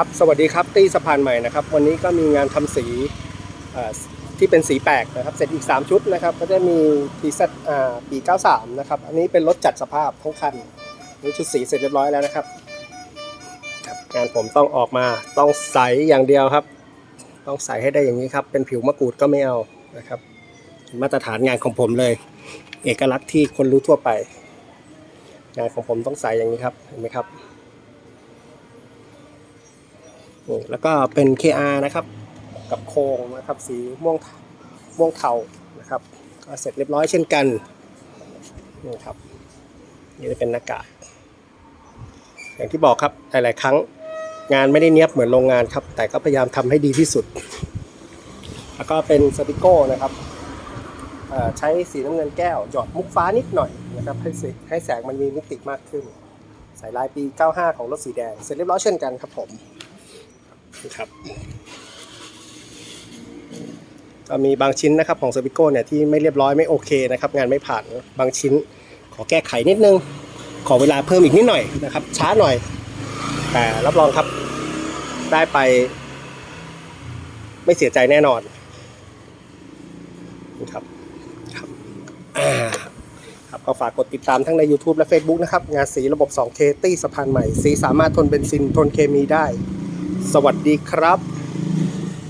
ครับสวัสดีครับตี้สะพานใหม่นะครับ วันนี้ก็มีงานทำสีที่เป็นสีแปลกนะครับเสร็จอีก 3 ชุดนะครับ ก็จะมีทีเซตปี 93 นะครับ อันนี้เป็นรถจัดสภาพทั้งคันนี่ชุดสีเสร็จเรียบร้อยแล้วนะครับครับงานผมต้องออกมาต้องใสอย่างเดียวครับ ต้องใสให้ได้อย่างนี้ครับ เป็นผิวมะกรูดก็ไม่เอานะครับ มาตรฐานงานของผมเลย เอกลักษณ์ที่คนรู้ทั่วไป งานของผมต้องใสอย่างนี้ครับเห็นไหมครับ นี่แล้วก็เป็น KR นะครับกับโครงนะครับสีม่วงม่วงเทานะครับก็เสร็จเรียบร้อยเช่นกันนี่ครับนี่จะเป็นหน้ากากอย่างที่บอกครับหลาย ๆ ครั้งงานไม่ได้เนียบเหมือนโรงงานครับ แต่ก็พยายามทำให้ดีที่สุด แล้วก็เป็นสติโก้นะครับใช้สีน้ำเงินแก้วหยอดมุกฟ้านิดหน่อยนะครับให้ให้แสงมันมีมิติมากขึ้นใส่ลายปี 95 ของรถสีแดง เสร็จเรียบร้อยเช่นกันครับผม นะครับก็มีบางชิ้นนะครับของเซอร์บิโก้เนี่ยที่ไม่เรียบร้อยไม่โอเคนะครับ งานไม่ผ่านบางชิ้นขอแก้ไขนิดนึง ขอเวลาเพิ่มอีกนิดหน่อยนะครับ ช้าหน่อย แต่รับรองครับ ได้ไป ไม่เสียใจแน่นอนนะครับครับอ่าครับก็ฝากกดติดตามทั้งใน YouTube และ Facebook นะครับ งานสีระบบ 2K ตี้สะพานใหม่ สีสามารถทนเบนซินทนเคมีได้ สวัสดีครับ